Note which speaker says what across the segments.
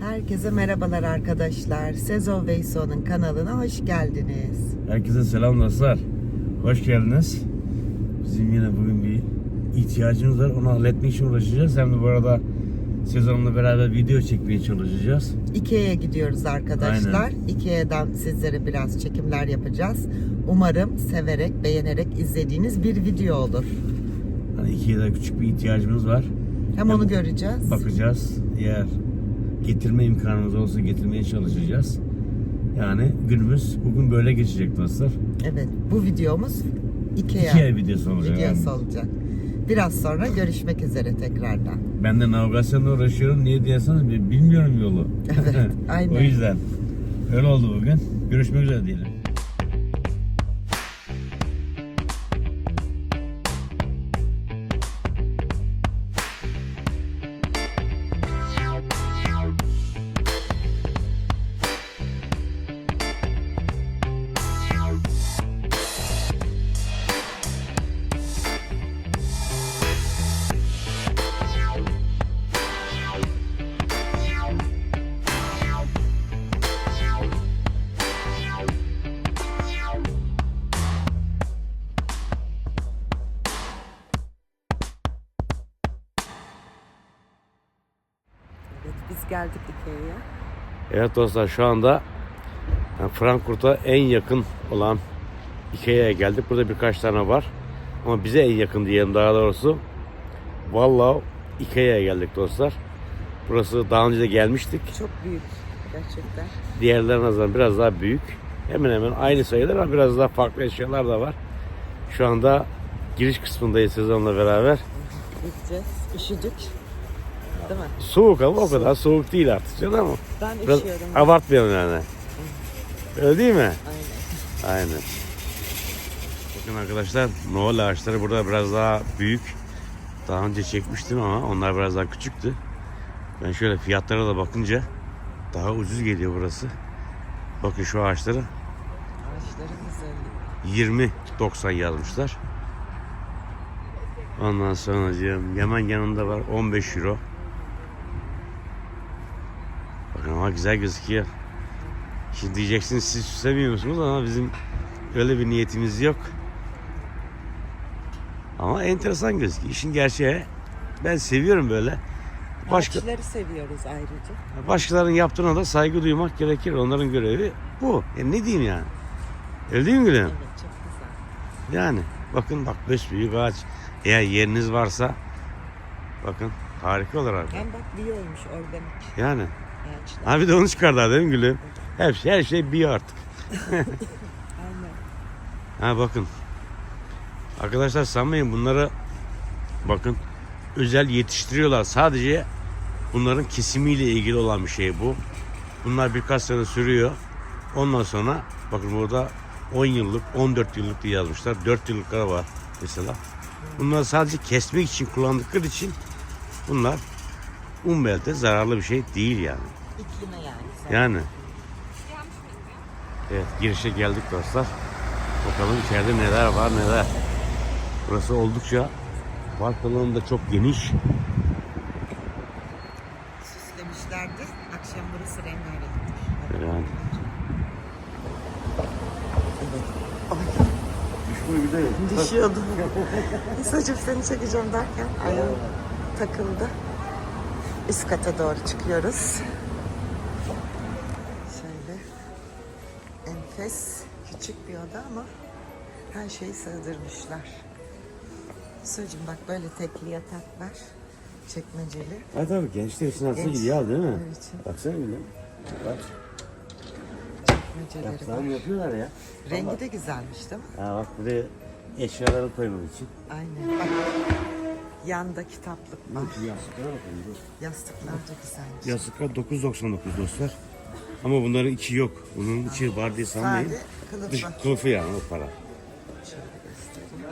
Speaker 1: Herkese merhabalar arkadaşlar. Sezo Veyso'nun kanalına hoş geldiniz.
Speaker 2: Herkese selam dostlar. Hoş geldiniz. Bizim yine bugün bir ihtiyacımız var. Onu halletmek için uğraşacağız. Hem de bu arada sezonla beraber video çekmeye çalışacağız.
Speaker 1: Ikea'ya gidiyoruz arkadaşlar. Ikea'dan sizlere biraz çekimler yapacağız. Umarım severek, beğenerek izlediğiniz bir video olur.
Speaker 2: Hani de küçük bir ihtiyacımız var.
Speaker 1: Hem onu göreceğiz.
Speaker 2: Bakacağız. Eğer getirme imkanımız olsa getirmeye çalışacağız. Yani günümüz bugün böyle geçecek dostlar.
Speaker 1: Evet, bu videomuz Ikea,
Speaker 2: Ikea videosu olacak.
Speaker 1: videosu
Speaker 2: yani.
Speaker 1: olacak. Biraz sonra görüşmek üzere tekrardan.
Speaker 2: Ben de navigasyonla uğraşıyorum. Niye diyorsanız bi- bilmiyorum yolu.
Speaker 1: Evet, aynen.
Speaker 2: o yüzden. Öyle oldu bugün. Görüşmek üzere diyelim.
Speaker 1: Ikea'ya.
Speaker 2: Evet dostlar şu anda yani Frankfurt'a en yakın olan Ikea'ya geldik. Burada birkaç tane var. Ama bize en yakın diyelim daha doğrusu. Vallahi Ikea'ya geldik dostlar. Burası daha önce de gelmiştik.
Speaker 1: Çok büyük gerçekten.
Speaker 2: Diğerlerine nazaran biraz daha büyük. Hemen hemen aynı sayılar ama biraz daha farklı eşyalar da var. Şu anda giriş kısmındayız sezonla beraber.
Speaker 1: Gideceğiz. Üşüdük. Değil mi?
Speaker 2: Soğuk ama o kadar soğuk değil artık canım ama.
Speaker 1: Ben
Speaker 2: Biraz
Speaker 1: üşüyorum.
Speaker 2: abartmayalım yani. Öyle değil mi?
Speaker 1: Aynen.
Speaker 2: Aynen. Bakın arkadaşlar Noel ağaçları burada biraz daha büyük. Daha önce çekmiştim ama onlar biraz daha küçüktü. Ben şöyle fiyatlara da bakınca daha ucuz geliyor burası. Bakın şu ağaçları
Speaker 1: Ağaçların güzelliği.
Speaker 2: 20.90 yazmışlar. Ondan sonra Yaman yanında var 15 euro. Bakın ama güzel gözüküyor. Şimdi diyeceksiniz siz süslemiyor musunuz ama bizim öyle bir niyetimiz yok. Ama enteresan gözüküyor. İşin gerçeği ben seviyorum böyle. Başka,
Speaker 1: Ağaçları seviyoruz ayrıca.
Speaker 2: başkalarının yaptığına da saygı duymak gerekir. Onların görevi bu. E ne diyeyim yani? Öyle değil mi gülüm?
Speaker 1: Evet çok güzel.
Speaker 2: Yani bakın bak büyük ağaç. Eğer yeriniz varsa bakın harika olur abi.
Speaker 1: Hem bak biyoymuş organik
Speaker 2: Yani.
Speaker 1: Ağaçlar.
Speaker 2: Ha bir de onu çıkardılar değil mi gülüm? Her şey, her şey bir artık.
Speaker 1: Aynen.
Speaker 2: Ha bakın. Arkadaşlar sanmayın bunları bakın özel yetiştiriyorlar. Sadece bunların kesimiyle ilgili olan bir şey bu. Bunlar birkaç sene sürüyor. Ondan sonra bakın burada 10 yıllık, 14 yıllık diye yazmışlar. 4 yıllıklar var mesela. Bunlar sadece kesmek için kullandıkları için bunlar umbelde zararlı bir şey değil yani.
Speaker 1: İklime yani.
Speaker 2: Yani. Evet girişe geldik dostlar. Bakalım içeride neler var neler. Burası oldukça park alanı da çok geniş.
Speaker 1: Süslemişlerdi. Akşam burası rengarenk.
Speaker 2: Yani.
Speaker 1: Düşüyordum. Mesajım seni çekeceğim derken ayağım takıldı. Üst kata doğru çıkıyoruz. Şöyle enfes küçük bir oda ama her şeyi sığdırmışlar. Mesajım bak böyle tekli yataklar. Çekmeceli.
Speaker 2: Ha tabii gençler için aslında
Speaker 1: Genç.
Speaker 2: ideal değil mi?
Speaker 1: Evet.
Speaker 2: Baksana bile. Bak
Speaker 1: Çekmeceleri
Speaker 2: yapsam
Speaker 1: var.
Speaker 2: yapıyorlar ya.
Speaker 1: Rengi de güzelmiş değil mi?
Speaker 2: Ha bak buraya eşyaları koymak için.
Speaker 1: Aynen. Bak yanda kitaplık var.
Speaker 2: Yastıklara bakın. dur.
Speaker 1: Yastıklar da güzelmiş.
Speaker 2: Yastıklar 9.99 dostlar. Ama bunların içi yok. Bunun içi var diye sanmayın.
Speaker 1: Sade kılıfı.
Speaker 2: Dış kılıfı yani o para.
Speaker 1: Şöyle göstereyim.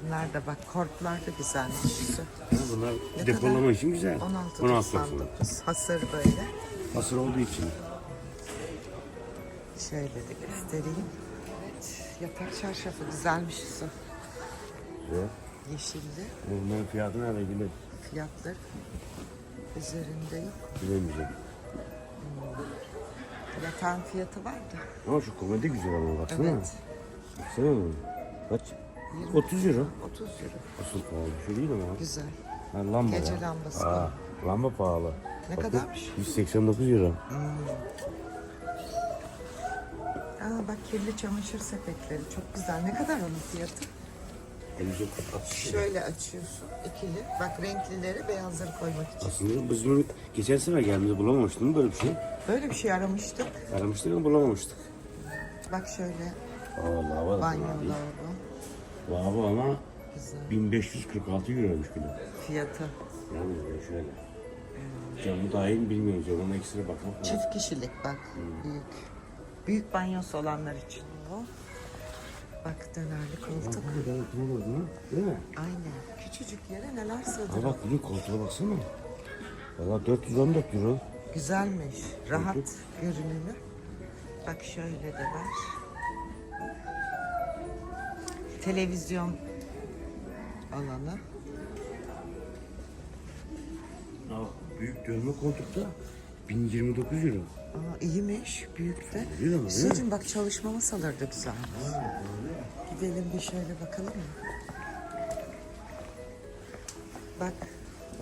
Speaker 1: Şunlar da bak korklar da güzelmiş.
Speaker 2: Bunlar
Speaker 1: Ne
Speaker 2: depolama
Speaker 1: kadar?
Speaker 2: için güzel.
Speaker 1: 16.99. Hasır böyle.
Speaker 2: Hasır olduğu için.
Speaker 1: Şöyle de göstereyim. Evet, yatak çarşafı güzelmiş su.
Speaker 2: Ve
Speaker 1: Yeşilli.
Speaker 2: Bunların fiyatı nerede bilir?
Speaker 1: Fiyatlar üzerinde yok.
Speaker 2: Bilemeyeceğim.
Speaker 1: Yatağın fiyatı var da.
Speaker 2: Ama şu komedi güzel ama baksana.
Speaker 1: Evet.
Speaker 2: Baksana onu. Kaç? 30 euro.
Speaker 1: 30 euro.
Speaker 2: Asıl pahalı. Şu değil ama.
Speaker 1: Güzel.
Speaker 2: Ha, lamba
Speaker 1: Gece
Speaker 2: ya.
Speaker 1: lambası.
Speaker 2: Aa, lamba pahalı.
Speaker 1: Ne
Speaker 2: Bakın,
Speaker 1: kadarmış?
Speaker 2: 189 euro.
Speaker 1: Aa bak kirli çamaşır sepetleri çok güzel. Ne kadar onun fiyatı?
Speaker 2: 59
Speaker 1: Şöyle açıyorsun ikili. Bak renklileri beyazları koymak için.
Speaker 2: Aslında biz bunu geçen sefer geldiğimizde bulamamıştık değil mi böyle bir şey?
Speaker 1: Böyle bir şey aramıştık.
Speaker 2: Aramıştık ama bulamamıştık.
Speaker 1: Bak şöyle
Speaker 2: Aa lava da
Speaker 1: banyo
Speaker 2: fena değil.
Speaker 1: lavabo.
Speaker 2: Lava ama
Speaker 1: Güzel.
Speaker 2: 1546 euroymuş kilo.
Speaker 1: Fiyatı.
Speaker 2: Yani şöyle. Camı dahil mi bilmiyorum. Camına ekstra bakalım.
Speaker 1: Çift kişilik bak. Büyük. Büyük banyosu olanlar için. O. Bak dönerli koltuk.
Speaker 2: Ne kadar oturmadı mı? Değil mi?
Speaker 1: Aynen. Küçücük yere neler
Speaker 2: Ha
Speaker 1: sığdırır.
Speaker 2: bak bunun koltuğa baksana. Valla 414 euro.
Speaker 1: Güzelmiş. Rahat görünümü. Bak şöyle de var. Televizyon alanı.
Speaker 2: Aa, büyük dönme koltukta 1029 euro.
Speaker 1: Aa, iyiymiş. Büyük de. Sucuğum bak çalışma masaları da güzelmiş. Gidelim bir şöyle bakalım mı? Bak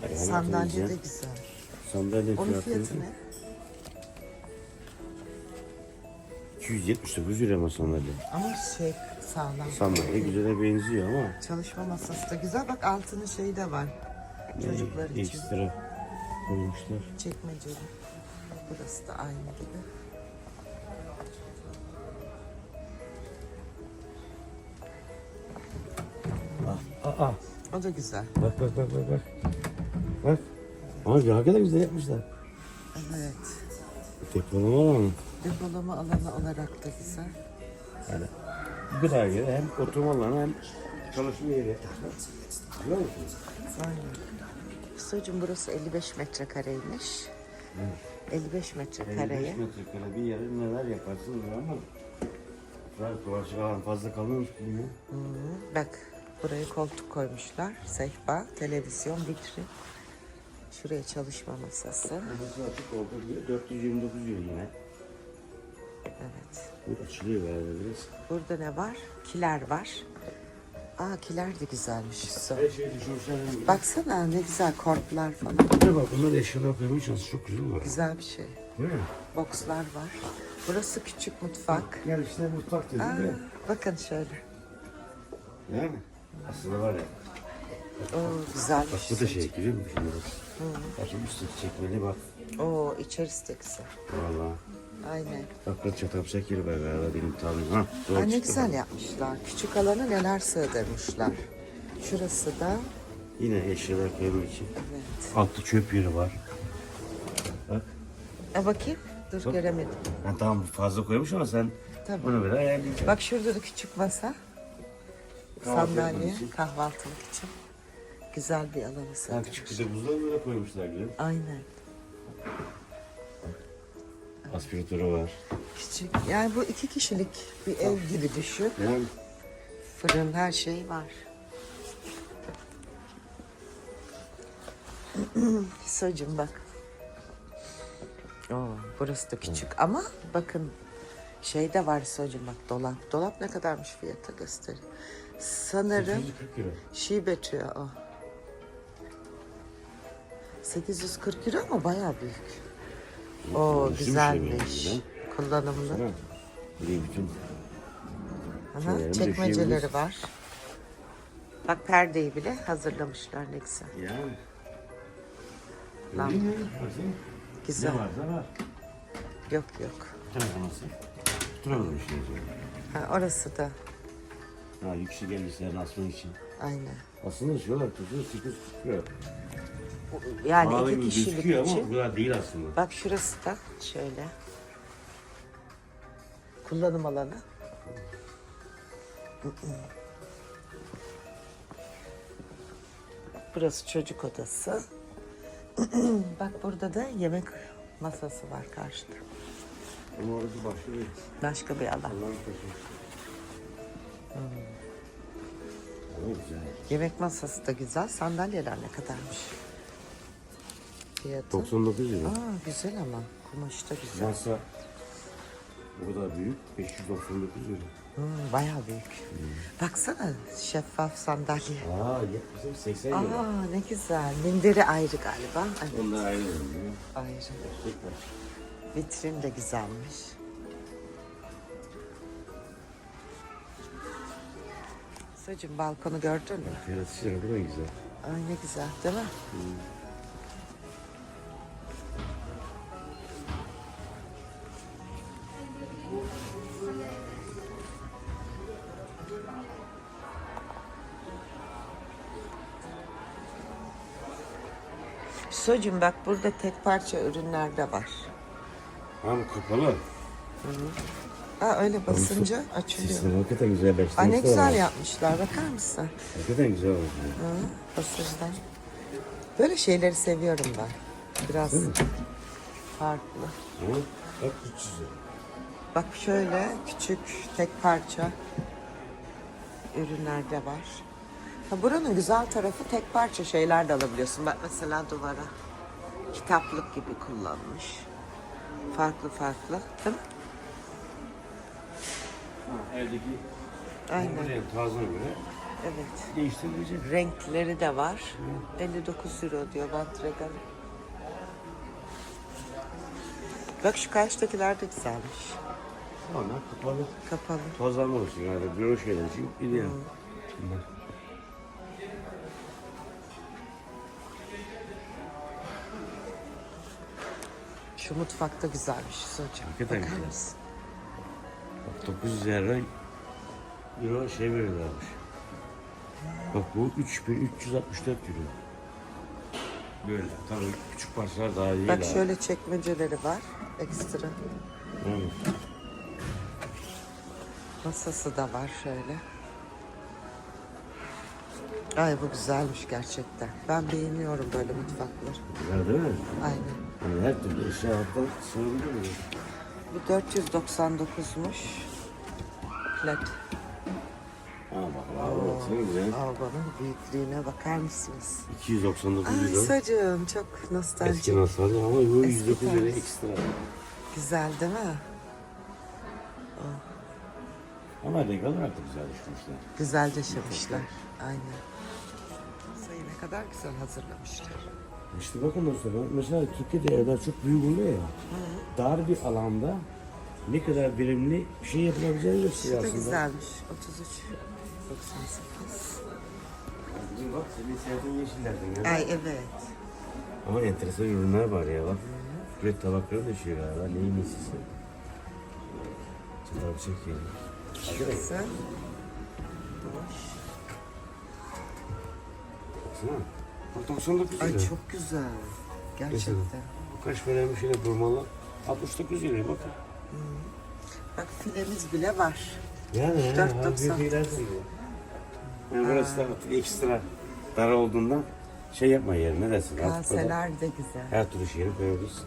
Speaker 2: Ayağına
Speaker 1: sandalye de
Speaker 2: koyacağım.
Speaker 1: güzel.
Speaker 2: Sandalye
Speaker 1: Onun
Speaker 2: fiyatı
Speaker 1: ne?
Speaker 2: 279 euro ama sandalye.
Speaker 1: Ama şey sağlam.
Speaker 2: Sandalye güzele benziyor ama
Speaker 1: Çalışma masası da güzel. Bak altının şeyi de var. Çocuklar için.
Speaker 2: ekstra koymuşlar.
Speaker 1: Çekmeceli. Burası da aynı gibi.
Speaker 2: Aa, aa,
Speaker 1: O da güzel.
Speaker 2: bak bak bak bak bak. Bak. Ama ne kadar güzel yapmışlar.
Speaker 1: Evet.
Speaker 2: Depolama alanı.
Speaker 1: Depolama alanı olarak da güzel.
Speaker 2: Yani kadar yeri hem oturma alanı hem çalışma yeri. Biliyor musunuz?
Speaker 1: Aynen. Sucuğum burası 55 metrekareymiş. 55 metrekareye.
Speaker 2: 55 metrekare bir yere neler yaparsın ama Biraz dolaşık alan fazla kalmamış bilmiyorum.
Speaker 1: Hı, Bak buraya koltuk koymuşlar. Sehpa, televizyon, vitrin. Şuraya çalışma masası.
Speaker 2: Burası açık oldu. 429 euro yine.
Speaker 1: Evet.
Speaker 2: Bu açılıyor galiba biraz.
Speaker 1: Burada ne var? Kiler var. Aa kiler de güzelmiş.
Speaker 2: Şeyi düşünmüşler.
Speaker 1: Baksana ne güzel kortlar falan.
Speaker 2: Ne bak bunlar eşyalar koymuş aslında çok güzel var.
Speaker 1: Güzel bir şey.
Speaker 2: Değil mi?
Speaker 1: Bokslar var. Burası küçük mutfak.
Speaker 2: Gel işte mutfak dedim
Speaker 1: Aa,
Speaker 2: de.
Speaker 1: bakın şöyle.
Speaker 2: Yani aslında var ya.
Speaker 1: Oo güzelmiş.
Speaker 2: Bak bu da şey görüyor musun şimdi bak. Bak şimdi üstteki çekmeli bak.
Speaker 1: Oo içerisi de güzel.
Speaker 2: Valla.
Speaker 1: Aynen.
Speaker 2: Çatal bıçak yeri var galiba benim tahminim. Ha, doğru
Speaker 1: Ay ne
Speaker 2: çıktı
Speaker 1: güzel yapmışlar. Küçük alanı neler sığdırmışlar. Şurası da
Speaker 2: Yine eşyalar koymak için.
Speaker 1: evet.
Speaker 2: Altta çöp yeri var. Bak.
Speaker 1: E bakayım. Dur
Speaker 2: Bak.
Speaker 1: göremedim.
Speaker 2: Ha, tamam fazla koymuş ama sen
Speaker 1: Tabii.
Speaker 2: ona göre ayarlayacaksın.
Speaker 1: Bak şurada da küçük masa.
Speaker 2: Kahvaltı
Speaker 1: Sandalye
Speaker 2: yapmak için.
Speaker 1: kahvaltılık için. Güzel bir alanı
Speaker 2: Ha,
Speaker 1: sığdırmış.
Speaker 2: küçük bir de buzdolabı da koymuşlar gibi.
Speaker 1: Aynen.
Speaker 2: Aspiratörü var.
Speaker 1: Küçük. Yani bu iki kişilik bir ev gibi düşün.
Speaker 2: Yani
Speaker 1: Fırın her şey var. Sacım bak. Oo, burası da küçük ama bakın şey de var Sacım bak dolap. Dolap ne kadarmış fiyatı göster. Sanırım
Speaker 2: 140 lira.
Speaker 1: şibe tüyü o. 840 euro ama bayağı büyük. Oo
Speaker 2: Üstü şey
Speaker 1: güzelmiş. Kullanımlı.
Speaker 2: Sana bir de bütün
Speaker 1: Aha, çekmeceleri
Speaker 2: döşeyebiliriz.
Speaker 1: var. Bak perdeyi bile hazırlamışlar ne güzel.
Speaker 2: yani.
Speaker 1: Lan.
Speaker 2: Öyle mi? Baksana.
Speaker 1: Güzel.
Speaker 2: Ne varsa var.
Speaker 1: Yok yok.
Speaker 2: Telefonası. Tutturamadım işte.
Speaker 1: Ha, orası da
Speaker 2: Ha yüksek elbiselerini asmak için.
Speaker 1: aynen.
Speaker 2: Aslında şöyle tutuyor 8 lira.
Speaker 1: Yani
Speaker 2: Pahalı
Speaker 1: iki
Speaker 2: gibi
Speaker 1: kişilik
Speaker 2: gözüküyor ama
Speaker 1: için.
Speaker 2: bu kadar değil aslında.
Speaker 1: Bak şurası da şöyle. Kullanım alanı. Burası çocuk odası. Bak burada da yemek masası var karşıda.
Speaker 2: Ama orası başka bir
Speaker 1: Başka bir alan.
Speaker 2: Allah'ın taşı. Güzel.
Speaker 1: Yemek masası da güzel. Sandalyeler ne kadarmış? Fiyatı.
Speaker 2: 99 lira.
Speaker 1: Aa güzel ama. Kumaş da güzel.
Speaker 2: Masa bu kadar büyük 599 lira.
Speaker 1: Hmm, bayağı büyük. Baksana şeffaf sandalye.
Speaker 2: Aa bizim 80 lira.
Speaker 1: Aa ne güzel. Minderi ayrı galiba. Evet
Speaker 2: Onlar ayrı
Speaker 1: ayrı.
Speaker 2: Tekrar.
Speaker 1: Vitrin de güzelmiş. Sacım balkonu gördün mü?
Speaker 2: Fiyatı sıra bu da güzel.
Speaker 1: Ay ne güzel değil mi? Socum bak burada tek parça ürünler de var.
Speaker 2: Ama kapalı.
Speaker 1: Aa öyle basınca açılıyor.
Speaker 2: Sistem hakikaten güzel.
Speaker 1: Aa ne güzel
Speaker 2: ama.
Speaker 1: yapmışlar bakar mısın?
Speaker 2: Hakikaten güzel oldu.
Speaker 1: Hı, basınçtan. Böyle şeyleri seviyorum ben. Biraz farklı.
Speaker 2: Ama bak 300 lira.
Speaker 1: Bak şöyle küçük tek parça ürünler de var. Ha, buranın güzel tarafı tek parça şeyler de alabiliyorsun. Bak mesela duvara kitaplık gibi kullanmış. Farklı farklı değil mi?
Speaker 2: Ha, evdeki
Speaker 1: Aynen.
Speaker 2: Aynen. tarzına göre
Speaker 1: Evet.
Speaker 2: değiştirilecek.
Speaker 1: Renkleri de var. 59 euro diyor Bantregal. Bak şu karşıdakiler de güzelmiş.
Speaker 2: Ama kapalı.
Speaker 1: Kapalı.
Speaker 2: Tozlanma olsun yani büro şeyler için ideal. Bunlar.
Speaker 1: Şu mutfakta güzelmiş hocam.
Speaker 2: Hakikaten
Speaker 1: Bakar
Speaker 2: güzel.
Speaker 1: mısın?
Speaker 2: Bak 900 lira euro şey veriyorlarmış. Bak bu 3364 euro. Böyle tabii küçük parçalar daha iyi.
Speaker 1: Bak şöyle çekmeceleri var. Ekstra.
Speaker 2: Evet.
Speaker 1: Masası da var şöyle. Ay bu güzelmiş gerçekten. Ben beğeniyorum böyle mutfakları.
Speaker 2: Güzel değil mi?
Speaker 1: Aynen.
Speaker 2: Yani her türlü eşya hatta sığabilir mi?
Speaker 1: Bu 499'muş. Plat.
Speaker 2: Ha bak baksana güzel.
Speaker 1: Albanın büyüklüğüne bakar mısınız?
Speaker 2: 299
Speaker 1: Ay
Speaker 2: euro.
Speaker 1: sacım çok nostaljik.
Speaker 2: Eski nasıl ama bu
Speaker 1: Eski
Speaker 2: 109 lira
Speaker 1: tarz.
Speaker 2: ekstra.
Speaker 1: Güzel değil mi?
Speaker 2: Ama regal artık güzel düşmüşler.
Speaker 1: Güzel döşemişler. Aynen. Sayı ne kadar güzel hazırlamışlar.
Speaker 2: İşte bakın dostlar ben mesela Türkiye'de evler çok büyük oluyor ya. Dar bir alanda ne kadar verimli bir şey yapılabileceğini
Speaker 1: Şu
Speaker 2: gösteriyor
Speaker 1: da
Speaker 2: aslında.
Speaker 1: güzelmiş. 33 98.
Speaker 2: Bak senin sevdiğin yeşillerden ya.
Speaker 1: Ay evet.
Speaker 2: Ama enteresan ürünler var ya bak. Red tabakları da şey galiba. Neyin nesisi? Çatal bıçak yiyelim.
Speaker 1: Şurası.
Speaker 2: Baksana. Bak 99 lira.
Speaker 1: Ay çok güzel. Gerçekten.
Speaker 2: Bu kaç paraymış yine durmalı? 69 lira bakın.
Speaker 1: Bak filemiz bile var.
Speaker 2: Yani he,
Speaker 1: 4.90.
Speaker 2: hafif ilersin diyor. Yani burası da ekstra dar olduğundan şey yapma yani ne dersin?
Speaker 1: Kaseler de güzel.
Speaker 2: Her türlü şeyi koyabilirsin.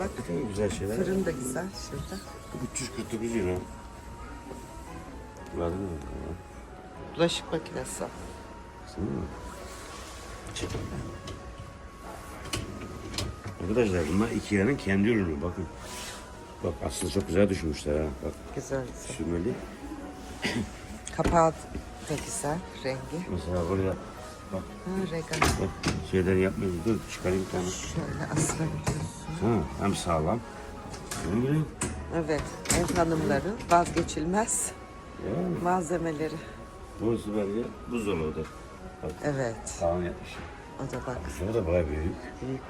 Speaker 1: Bak
Speaker 2: Hakikaten güzel şeyler.
Speaker 1: fırın da güzel şurada.
Speaker 2: 349 lira. Gördün mü?
Speaker 1: Bulaşık makinesi.
Speaker 2: Çekin. Arkadaşlar bunlar Ikea'nın kendi ürünü bakın. Bak aslında çok güzel düşünmüşler ha. Bak
Speaker 1: Güzel
Speaker 2: sürmeli.
Speaker 1: Kapağı da güzel rengi.
Speaker 2: Mesela buraya bak,
Speaker 1: Ha regal.
Speaker 2: bak şeyler yapmayayım. Dur çıkarayım bir tane.
Speaker 1: Şöyle asılabiliyorsun.
Speaker 2: Ha, hem sağlam. Hem
Speaker 1: Evet. Ev hanımların vazgeçilmez
Speaker 2: yani
Speaker 1: malzemeleri.
Speaker 2: burası böyle buzdolabı da. Bak
Speaker 1: Evet.
Speaker 2: sağlam yapmış.
Speaker 1: O da bak
Speaker 2: Buzdolabı da bayağı büyük.
Speaker 1: büyük.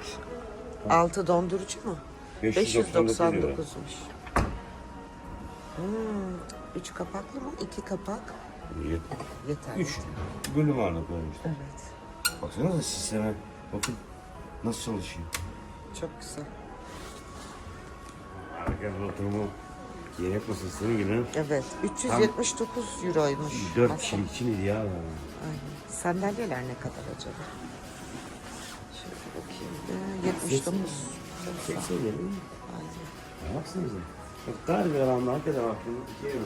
Speaker 1: Altı dondurucu mu?
Speaker 2: 599 lira.
Speaker 1: 599'muş. Hmm, üç kapaklı mı? İki kapak. Yeter.
Speaker 2: Üç bölüm ağırlık koymuşlar.
Speaker 1: Evet.
Speaker 2: Baksanıza sisteme. Bakın nasıl çalışıyor.
Speaker 1: Çok güzel.
Speaker 2: Herkes oturumu yemek masasının gibi
Speaker 1: Evet. 379 euroymuş.
Speaker 2: 4
Speaker 1: masa.
Speaker 2: kişilik için ideal yani.
Speaker 1: Aynen. Sandalyeler ne kadar acaba? Şöyle bakayım. Ee, 79.
Speaker 2: 80 lira mi?
Speaker 1: Aynen.
Speaker 2: Ya Baksanıza. Bak dar bir alanda hakikaten baktığında iki euro.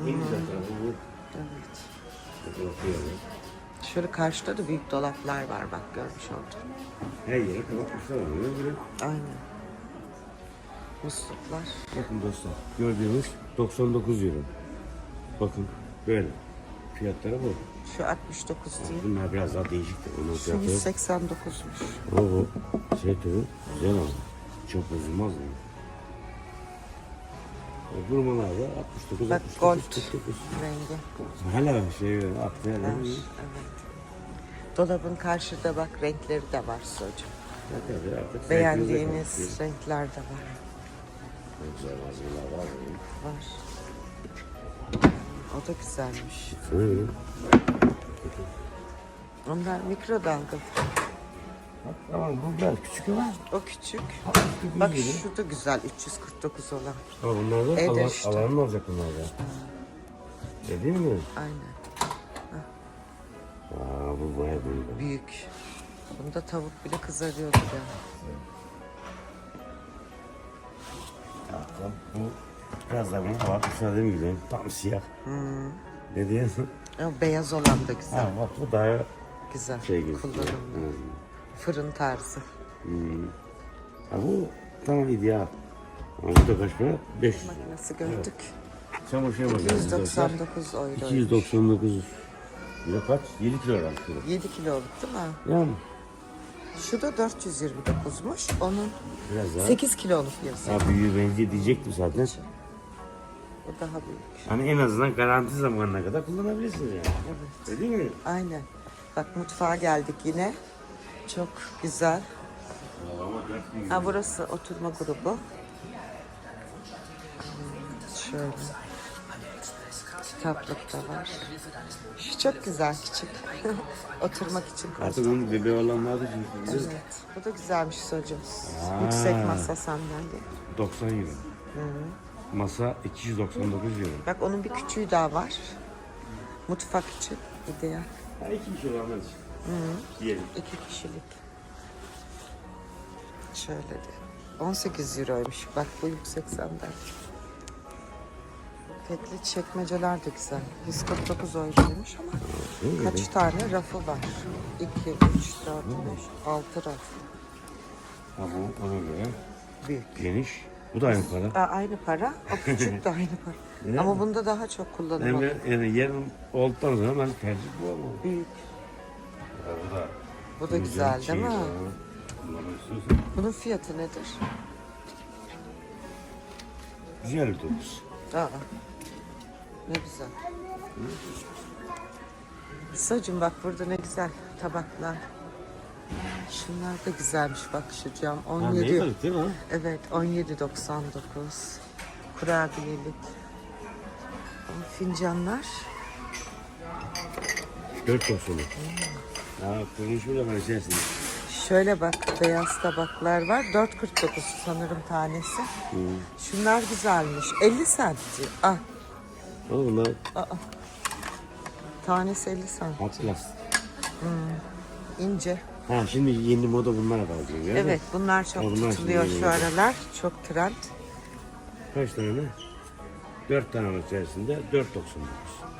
Speaker 2: En güzel tarafı bu.
Speaker 1: Evet.
Speaker 2: Bakıyorum.
Speaker 1: Şöyle karşıda da büyük dolaplar var bak görmüş oldum.
Speaker 2: Her yere kapatmışlar onu. Böyle.
Speaker 1: Aynen. Musluklar.
Speaker 2: Bakın dostlar gördüğünüz 99 euro. Bakın böyle. Fiyatları bu.
Speaker 1: Şu 69 değil.
Speaker 2: Bunlar biraz daha değişiktir. Onun
Speaker 1: Şu
Speaker 2: fiyatları.
Speaker 1: 189'muş.
Speaker 2: Ama bu şey türü güzel ama. Çok bozulmaz mı? Burmalar da 69,
Speaker 1: Bak
Speaker 2: 69,
Speaker 1: gold
Speaker 2: 49.
Speaker 1: rengi
Speaker 2: Hala şey attı
Speaker 1: var.
Speaker 2: hele.
Speaker 1: Evet. Dolabın karşıda bak renkleri de var Sucuğum.
Speaker 2: Tabii artık
Speaker 1: Beğendiğiniz renkler de var.
Speaker 2: Çok güzel malzemeler var. bunun.
Speaker 1: Var. O da güzelmiş.
Speaker 2: Öyle.
Speaker 1: Onlar mikrodalga.
Speaker 2: Bak tamam bu biraz küçük ama.
Speaker 1: O küçük.
Speaker 2: küçük
Speaker 1: Bak
Speaker 2: gibi.
Speaker 1: şu da güzel 349 olan.
Speaker 2: Ama bunlar da
Speaker 1: Evde
Speaker 2: alan,
Speaker 1: işte.
Speaker 2: alanın olacak bunlar da. Değil mi?
Speaker 1: Aynen.
Speaker 2: Aa bu bayağı büyük.
Speaker 1: Büyük. Bunda tavuk bile kızarıyordu ya.
Speaker 2: Tamam. Bu biraz da bunu bakmışlar değil mi güzel? Tam siyah. Ne diyorsun?
Speaker 1: Beyaz olan da güzel.
Speaker 2: Ha bak bu daha
Speaker 1: Güzel.
Speaker 2: şey gibi.
Speaker 1: Kullanımlı.
Speaker 2: Hmm.
Speaker 1: Fırın tarzı.
Speaker 2: Ha bu tamam ideal. Ama bu da kaç para? 500 lira.
Speaker 1: Makinesi gördük.
Speaker 2: Çamaşır makinesi.
Speaker 1: 199 euro.
Speaker 2: 299. Kilo kaç? 7 kilo var kilo.
Speaker 1: 7 kiloluk değil mi?
Speaker 2: Yani
Speaker 1: Şu da 429'muş. Onun
Speaker 2: biraz daha.
Speaker 1: 8 kiloluk yazıyor.
Speaker 2: Ha büyüğü benziyor diyecektim zaten.
Speaker 1: Bu daha büyük.
Speaker 2: Hani en azından garanti zamanına kadar kullanabilirsiniz yani.
Speaker 1: Evet.
Speaker 2: Öyle değil mi?
Speaker 1: Aynen. Bak mutfağa geldik yine. Çok güzel.
Speaker 2: Ama 4000
Speaker 1: Ha burası oturma grubu. Şöyle. Kitaplık da var. Şu çok güzel küçük. Oturmak için.
Speaker 2: Artık onun bebeği olanlar da şimdi
Speaker 1: Evet. Bu da güzelmiş hocam.
Speaker 2: Aa.
Speaker 1: Yüksek masa sandalye.
Speaker 2: 90 euro. Masa 299 euro.
Speaker 1: Bak onun bir küçüğü daha var. Mutfak için ideal.
Speaker 2: Ha iki kişi olanlar için. Diyelim.
Speaker 1: İki kişilik. Şöyle de. 18 euroymuş. Bak bu yüksek sandalye. Tekli çekmeceler de güzel. 149 euroymuş ama
Speaker 2: Değil mi?
Speaker 1: kaç tane rafı var? 2, 3, 4, 5, 6 raf.
Speaker 2: Ha bu ona göre
Speaker 1: Büyük.
Speaker 2: geniş. Bu da aynı para.
Speaker 1: Aa, aynı para. O küçük de aynı para.
Speaker 2: Evet.
Speaker 1: Ama bunda daha çok kullanım olur.
Speaker 2: Yani, yani yarın olduktan sonra ben tercih bu ama.
Speaker 1: Büyük.
Speaker 2: Ya bu da
Speaker 1: Bu da güzel değil
Speaker 2: şey
Speaker 1: mi?
Speaker 2: ya. Bunları istiyorsan.
Speaker 1: Bunun fiyatı nedir?
Speaker 2: Güzel bir dokuz.
Speaker 1: Aa, ne güzel. Sacım bak burada ne güzel tabaklar. Şunlar da güzelmiş bak şu cam.
Speaker 2: Ha
Speaker 1: 17.
Speaker 2: neyi balık değil mi? ha?
Speaker 1: Evet 17.99. Kurabiyelik. O Fincanlar.
Speaker 2: Dört. Ha kurmuş bile ben içerisinde.
Speaker 1: Şöyle bak beyaz tabaklar var. 4.49 sanırım tanesi. Şunlar güzelmiş. 50 cent. Ah,
Speaker 2: Ama bunlar
Speaker 1: tanesi 50 cent.
Speaker 2: Atlas.
Speaker 1: İnce.
Speaker 2: Ha şimdi yeni moda bunlar var diyor. ya.
Speaker 1: Evet bunlar çok
Speaker 2: Onlar
Speaker 1: tutuluyor
Speaker 2: şimdi
Speaker 1: şu
Speaker 2: yeni.
Speaker 1: aralar. Çok trend.
Speaker 2: Kaç tane? Dört tane içerisinde. Dört doksan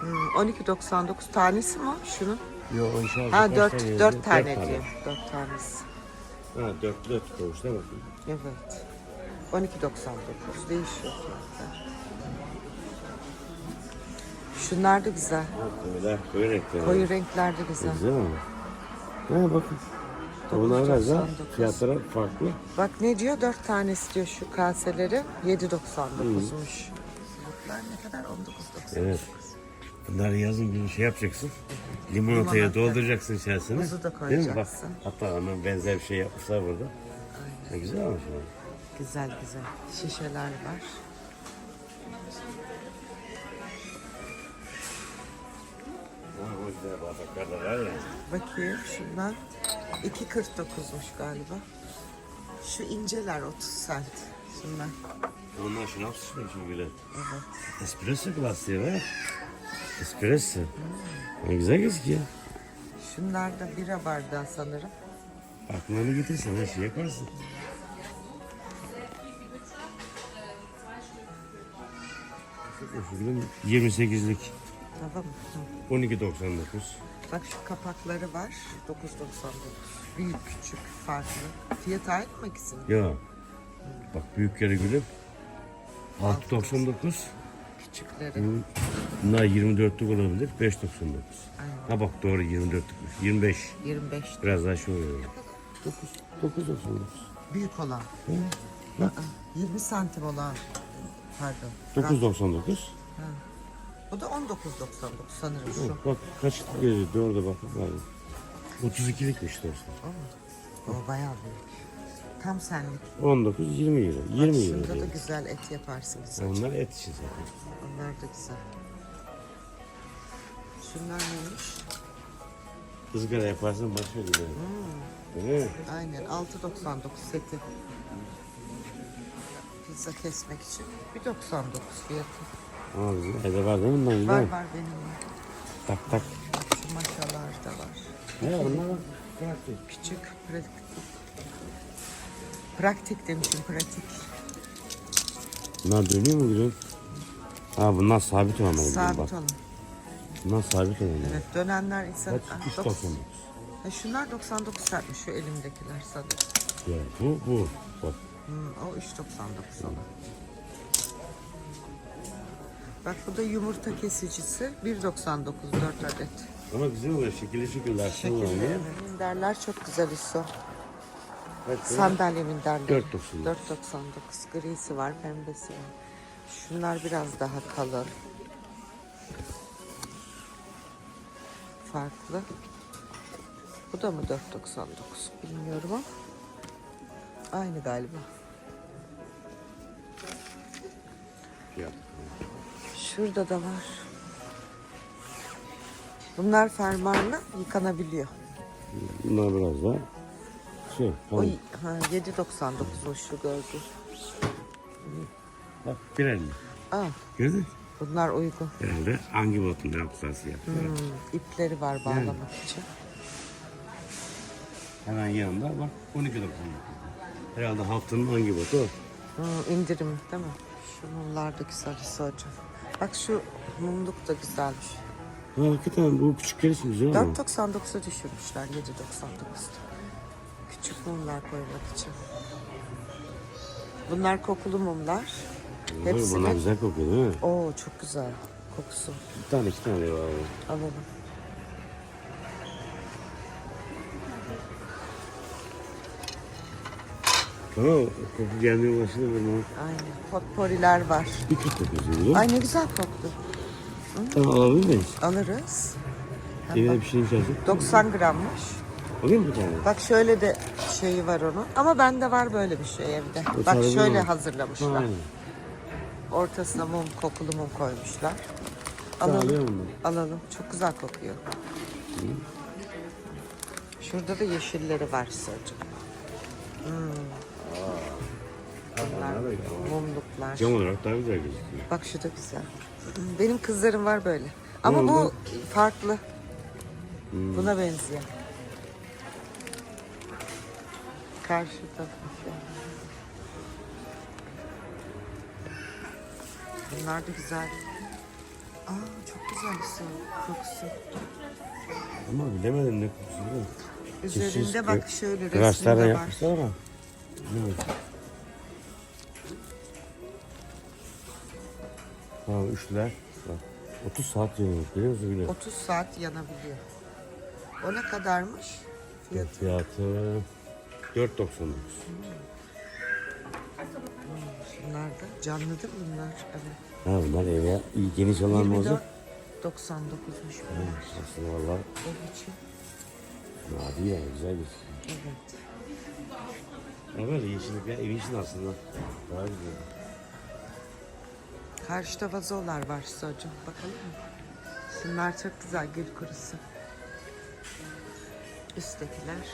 Speaker 1: Hmm, 12.99 tanesi mi şunun?
Speaker 2: Yok o inşallah.
Speaker 1: Ha
Speaker 2: kaç
Speaker 1: 4
Speaker 2: tane
Speaker 1: 4
Speaker 2: yazıyor?
Speaker 1: tane diyor. 4 tanesi.
Speaker 2: Ha dört dört koğuşta bakın.
Speaker 1: Evet. 12.99 değişiyor fiyatlar. Şunlar da güzel.
Speaker 2: Böyle koyu renkler.
Speaker 1: Koyu renkler de güzel.
Speaker 2: Güzel ama. Ha bakın. Bunlar biraz daha
Speaker 1: 9.99.
Speaker 2: fiyatları farklı.
Speaker 1: Bak ne diyor? 4 tanesi diyor şu kaseleri. 7.99'muş. Bunlar ne kadar? 19.99.
Speaker 2: Evet. Bunları yazın gibi şey yapacaksın. Limonataya
Speaker 1: Limonata.
Speaker 2: dolduracaksın içerisine.
Speaker 1: Buzu da
Speaker 2: Değil mi? Bak,
Speaker 1: koyacaksın.
Speaker 2: hatta hemen benzer bir şey yapmışlar burada. Ne güzel ama şimdi.
Speaker 1: Güzel güzel. Şişeler var.
Speaker 2: O güzel bardaklar da var ya.
Speaker 1: Bakayım şunlar 2.49'muş galiba. Şu inceler 30 cent. Şunlar.
Speaker 2: Onlar şınav sıçıyor şimdi bile.
Speaker 1: Evet.
Speaker 2: Espresso glass ha. Espresso. Ne güzel gözüküyor.
Speaker 1: Şunlar da bira bardağı sanırım.
Speaker 2: Aklına getirsen her şeyi yaparsın. Şuradan 28'lik
Speaker 1: Tamam mı? Hı.
Speaker 2: 12.99.
Speaker 1: Bak şu kapakları var. 9.99. Büyük küçük farklı. Fiyat aynı mı ikisinin?
Speaker 2: Ya. Bak büyükleri gülüm. 6.99.
Speaker 1: Küçükleri.
Speaker 2: Bu- Bunlar 24'lük olabilir. 5.99.
Speaker 1: Aynen.
Speaker 2: Ha bak doğru 24'lükmüş. 25.
Speaker 1: 25.
Speaker 2: Biraz daha oluyor. 9. 9.99.
Speaker 1: Büyük olan.
Speaker 2: Bak.
Speaker 1: Aa, 20 santim olan. Pardon.
Speaker 2: 9.99.
Speaker 1: Bu da 19.99 sanırım şu.
Speaker 2: Bak kaç geliyor orada bak. bak. 32'likmiş dostlar.
Speaker 1: O bayağı büyük. Tam senlik.
Speaker 2: 19 20 euro. 20
Speaker 1: Bak
Speaker 2: euro.
Speaker 1: şurada da
Speaker 2: diyor.
Speaker 1: güzel et yaparsınız.
Speaker 2: Onlar et için zaten.
Speaker 1: Onlar da güzel. Şunlar neymiş?
Speaker 2: Izgara yaparsan başka güzel. Değil mi?
Speaker 1: Aynen 6.99 seti. Pizza kesmek için 1.99 fiyatı.
Speaker 2: Ama bizim evde var değil mi bundan
Speaker 1: Var var benim var.
Speaker 2: Tak tak.
Speaker 1: Şu maşalar da var.
Speaker 2: Ne var? Pratik.
Speaker 1: Küçük, pratik. Praktik demişim, pratik.
Speaker 2: Bunlar dönüyor mu gülüm? Ha bunlar sabit olan gülüm
Speaker 1: Sabit
Speaker 2: bak.
Speaker 1: olan.
Speaker 2: Bunlar sabit olan.
Speaker 1: Evet, dönenler insan...
Speaker 2: Kaç?
Speaker 1: Ah,
Speaker 2: 3.99.
Speaker 1: dokuz- Ha, şunlar 99 centmiş, şu elimdekiler sanırım.
Speaker 2: Ya, bu bu. Bak.
Speaker 1: Hmm, o 3.99 olan. Bak bu da yumurta kesicisi 1.99 4 adet.
Speaker 2: Ama güzel oluyor. Şekilli şekilli akşam
Speaker 1: Şekilli. evet. Minderler çok güzel Üso.
Speaker 2: Bak,
Speaker 1: Sandalye minderleri.
Speaker 2: 4.99.
Speaker 1: 4.99 grisi var, pembesi var. Şunlar biraz daha kalın. Farklı. Bu da mı 4.99 bilmiyorum ama. Aynı galiba.
Speaker 2: Ya.
Speaker 1: Şurada da var. Bunlar fermuarlı yıkanabiliyor.
Speaker 2: Bunlar biraz daha şey.
Speaker 1: O
Speaker 2: Tamam.
Speaker 1: ha, 7.99 o şu gördü.
Speaker 2: Bak bir elli.
Speaker 1: Aa,
Speaker 2: Gördün mü?
Speaker 1: bunlar uygun.
Speaker 2: Herhalde hangi botun ne yapsası yaptı.
Speaker 1: Hmm, ipleri var bağlamak için.
Speaker 2: Hemen yanında bak 12.99. Herhalde haftanın hangi botu o?
Speaker 1: Hmm, indirim değil mi? Şu mumlar da güzel hocam. Bak şu mumluk da güzelmiş.
Speaker 2: Ha, hakikaten bu küçükler için güzel ama.
Speaker 1: 4.99'a düşürmüşler 7.99'da. Küçük mumlar koymak için. Bunlar kokulu mumlar.
Speaker 2: Bunlar,
Speaker 1: Hepsi
Speaker 2: bunlar güzel kokuyor değil mi?
Speaker 1: Oo çok güzel kokusu.
Speaker 2: Bir tane iki tane var.
Speaker 1: Alalım.
Speaker 2: Koku gelmeye başladı benim.
Speaker 1: Aynen. Potporiler var.
Speaker 2: Tut kokusu bu.
Speaker 1: Ay ne güzel koktu.
Speaker 2: Tamam alabilir miyiz?
Speaker 1: Alırız. Ha,
Speaker 2: Yine de
Speaker 1: bak,
Speaker 2: bir şeyin içerisi.
Speaker 1: 90 grammış.
Speaker 2: Alayım mı bir tane?
Speaker 1: Bak şöyle de şeyi var onun. Ama bende var böyle bir şey evde.
Speaker 2: O
Speaker 1: Bak şöyle
Speaker 2: mum.
Speaker 1: hazırlamışlar.
Speaker 2: Aynen.
Speaker 1: Ortasına mum, kokulu mum koymuşlar.
Speaker 2: Alalım.
Speaker 1: Alalım. Alalım. Çok güzel kokuyor. Şurada da yeşilleri var sadece. Hmm. Bunlar mumluklar.
Speaker 2: Cam olarak daha güzel gözüküyor.
Speaker 1: Bak şu da güzel. Benim kızlarım var böyle. Ama bu farklı. Buna benziyor. Karşıda. Bunlar da güzel. Aa çok güzel bir su kokusu.
Speaker 2: Ama bilemedim ne kokusu?
Speaker 1: Üzerinde bak şöyle resminde var.
Speaker 2: yapmışlar ama. Evet. Ha. Bak, 30 saat yanıyor biliyor musun? Biliyor.
Speaker 1: 30 saat yanabiliyor. O ne kadarmış? Fiyat
Speaker 2: Fiyatı 4.99.
Speaker 1: bunlar da. Canlı değil mi bunlar? Evet.
Speaker 2: Ha bunlar eve iyi geniş alan mı olacak?
Speaker 1: 24.99'muş bunlar.
Speaker 2: Aslında valla
Speaker 1: Ev için.
Speaker 2: nadi ya güzel bir
Speaker 1: Evet.
Speaker 2: Evet yeşillikler evin için aslında daha güzel.
Speaker 1: Karşıda vazolar var hocam. Bakalım mı? Bunlar çok güzel gül kurusu. Üsttekiler.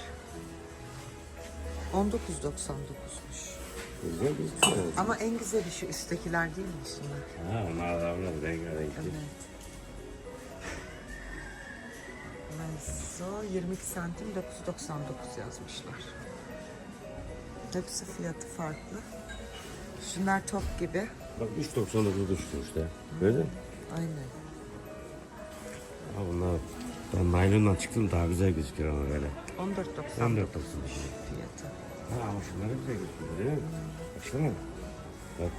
Speaker 1: 19.99'muş.
Speaker 2: Güzel gözüküyor.
Speaker 1: Ama en güzeli şu üsttekiler değil mi şunlar?
Speaker 2: Ha onlar da biraz rengarenkli.
Speaker 1: Evet. Mezzo 22 santim 9.99 yazmışlar. Hepsi fiyatı farklı. Şunlar top gibi.
Speaker 2: Bak 3.99 düşmüş işte. Gördün mü?
Speaker 1: Aynen.
Speaker 2: naylondan çıktım daha güzel gözüküyor ama böyle.
Speaker 1: 14.90
Speaker 2: 14.90
Speaker 1: fiyatı.
Speaker 2: Ha ama şunlar güzel gözüküyor değil mi? Baksana. Bak.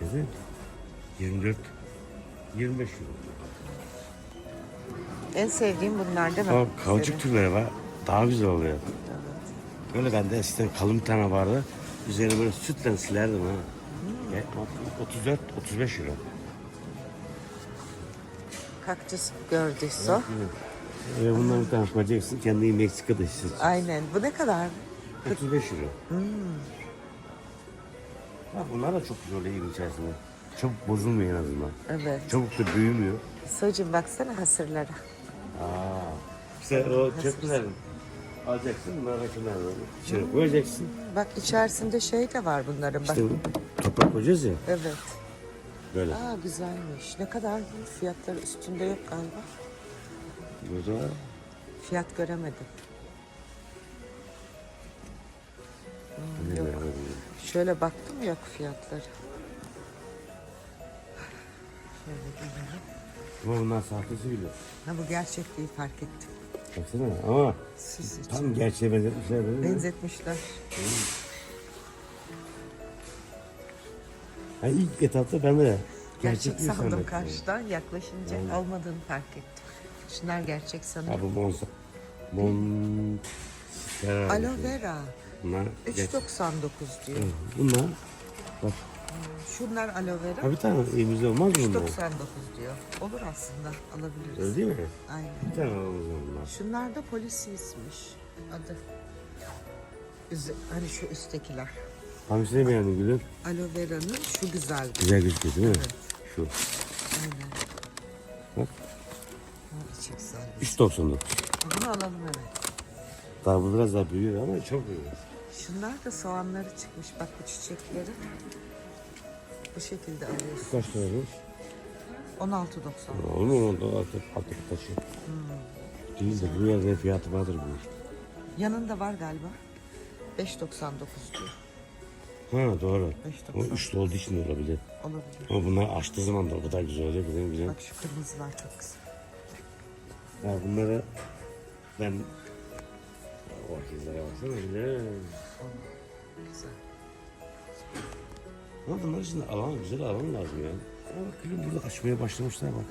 Speaker 2: Güzel. 24 25 euro.
Speaker 1: En sevdiğim bunlar değil mi?
Speaker 2: Ama kauçuk
Speaker 1: Senin.
Speaker 2: türleri var. Daha güzel oluyor.
Speaker 1: Evet.
Speaker 2: Böyle bende eskiden kalın bir tane vardı. Üzerine böyle sütle silerdim ha. Ya, 34 35 euro.
Speaker 1: Kaktüs gördüyse.
Speaker 2: Ve bundan bir tane koyacaksın. Kendini Meksika'da hissedeceksin.
Speaker 1: Aynen. Bu ne kadar?
Speaker 2: 35 euro. Ha, bunlar da çok güzel oluyor içerisinde. Çabuk bozulmuyor en azından.
Speaker 1: Evet.
Speaker 2: Çabuk da büyümüyor.
Speaker 1: Socum baksana hasırlara.
Speaker 2: Aa. İşte o çok güzel. Alacaksın kenara böyle. İçine koyacaksın.
Speaker 1: Bak içerisinde şey de var bunların bak.
Speaker 2: İşte toprak koyacağız ya.
Speaker 1: Evet.
Speaker 2: Böyle.
Speaker 1: Aa güzelmiş. Ne kadar bu? Fiyatları üstünde yok galiba.
Speaker 2: Burada
Speaker 1: Fiyat göremedim.
Speaker 2: ne
Speaker 1: yok. Şöyle baktım yok fiyatları. Şöyle.
Speaker 2: Ama bunlar sahtesi bile.
Speaker 1: Ha bu gerçek değil fark ettim.
Speaker 2: Baksana ama
Speaker 1: Süs için.
Speaker 2: tam gerçeğe benzetmişler değil mi?
Speaker 1: Benzetmişler.
Speaker 2: Ha, ilk etapta ben de
Speaker 1: Gerçek
Speaker 2: değil
Speaker 1: sandım
Speaker 2: zannettim.
Speaker 1: karşıdan yaklaşınca olmadığını fark ettim. Şunlar gerçek
Speaker 2: Ha
Speaker 1: sanırım.
Speaker 2: bu Monsa. Mon...
Speaker 1: Aloe vera.
Speaker 2: Bunlar gerçek.
Speaker 1: 3.99 diyor.
Speaker 2: Bunlar bak
Speaker 1: Şunlar aloe vera.
Speaker 2: ha bir tane elimizde olmaz mı bunlar?
Speaker 1: 3.99 diyor. Olur aslında alabiliriz.
Speaker 2: Öyle değil mi?
Speaker 1: Aynen.
Speaker 2: Bir tane alalım bunlar.
Speaker 1: Şunlar da polisiymiş adı. Üze- Hani şu üsttekiler.
Speaker 2: Hangisini beğendin gülüm?
Speaker 1: Aloe vera'nın şu güzel.
Speaker 2: Güzel gözüküyor değil mi?
Speaker 1: Evet.
Speaker 2: Şu.
Speaker 1: Aynen.
Speaker 2: Bak.
Speaker 1: Ha, içi güzel.
Speaker 2: 3.99.
Speaker 1: Bunu alalım evet.
Speaker 2: Daha bu biraz daha büyüyor ama çok büyüyor.
Speaker 1: Şunlar da soğanları çıkmış. Bak bu çiçekleri. Bu şekilde alıyorsun.
Speaker 2: Kaç liraymış?
Speaker 1: 16.90.
Speaker 2: Olur mu? Onda altı, altı taşı. Değil de bu yerde fiyatı vardır bu.
Speaker 1: Yanında var galiba. 5.99 diyor.
Speaker 2: Ha doğru.
Speaker 1: Beş
Speaker 2: O
Speaker 1: doksan.
Speaker 2: üçlü olduğu için de olabilir.
Speaker 1: Olabilir.
Speaker 2: Ama bunlar açtığı zaman da o kadar güzel oluyor. Güzel güzel.
Speaker 1: Bak şu kırmızılar çok güzel.
Speaker 2: Ya bunları ben o akizlere baksana güzel.
Speaker 1: Güzel.
Speaker 2: Ama bunlar için de alan güzel alan lazım ya. Ama gülüm burada açmaya başlamışlar bak.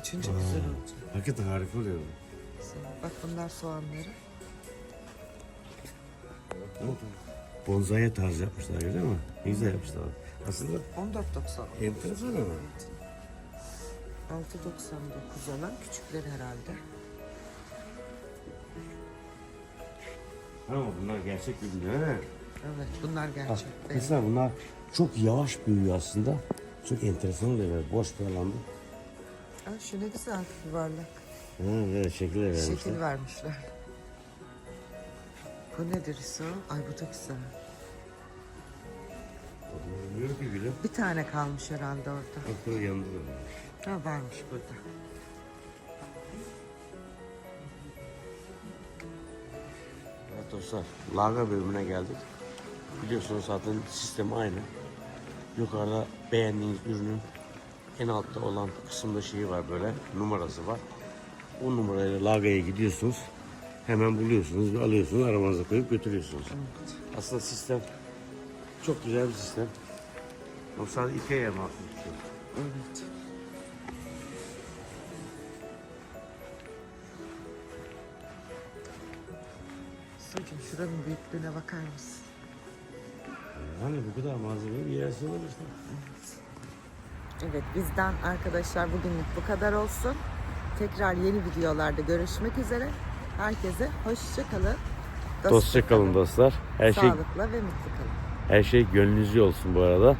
Speaker 1: Açınca güzel olacak.
Speaker 2: Hakikaten harika oluyor.
Speaker 1: Güzel. Bak bunlar soğanları.
Speaker 2: Bonzai tarzı yapmışlar görüyor musun? Ne güzel yapmışlar. Aslında
Speaker 1: 14.90.
Speaker 2: enteresan ama.
Speaker 1: 6.99 olan küçükler herhalde.
Speaker 2: Ama bunlar gerçek ürünler.
Speaker 1: Evet bunlar
Speaker 2: Bak,
Speaker 1: gerçek. Evet.
Speaker 2: mesela bunlar çok yavaş büyüyor aslında. Çok enteresan oluyor böyle boş bir alanda.
Speaker 1: Aa, şu ne güzel yuvarlak.
Speaker 2: Ha, böyle şekil vermişler.
Speaker 1: Şekil vermişler. Bu nedir İso? Ay bu da güzel.
Speaker 2: Bilmiyorum ki gülüm.
Speaker 1: Bir tane kalmış herhalde orada.
Speaker 2: Bak burada yanında da var.
Speaker 1: Ha varmış burada.
Speaker 2: Evet dostlar, lager bölümüne geldik. Biliyorsunuz zaten sistem aynı. Yukarıda beğendiğiniz ürünün en altta olan kısımda şeyi var böyle, numarası var. O numarayla lagaya gidiyorsunuz. Hemen buluyorsunuz ve alıyorsunuz, arabanıza koyup götürüyorsunuz. Aslında sistem çok güzel bir sistem. Sadece Ikea'ya mahsus bir şey.
Speaker 1: Evet. Sucum şuranın büyüklüğüne bakar mısın?
Speaker 2: Yani bu kadar malzemeyi bir yere sığdırır işte.
Speaker 1: Evet bizden arkadaşlar bugünlük bu kadar olsun. Tekrar yeni videolarda görüşmek üzere. Herkese hoşça kalın.
Speaker 2: Dostça kalın dostlar. Her şey
Speaker 1: Sağlıkla ve mutlu kalın.
Speaker 2: her şey gönlünüzce olsun bu arada.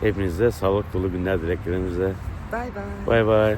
Speaker 2: Hepinize sağlık dolu günler dileklerimizle.
Speaker 1: Bay bay.
Speaker 2: Bay bay.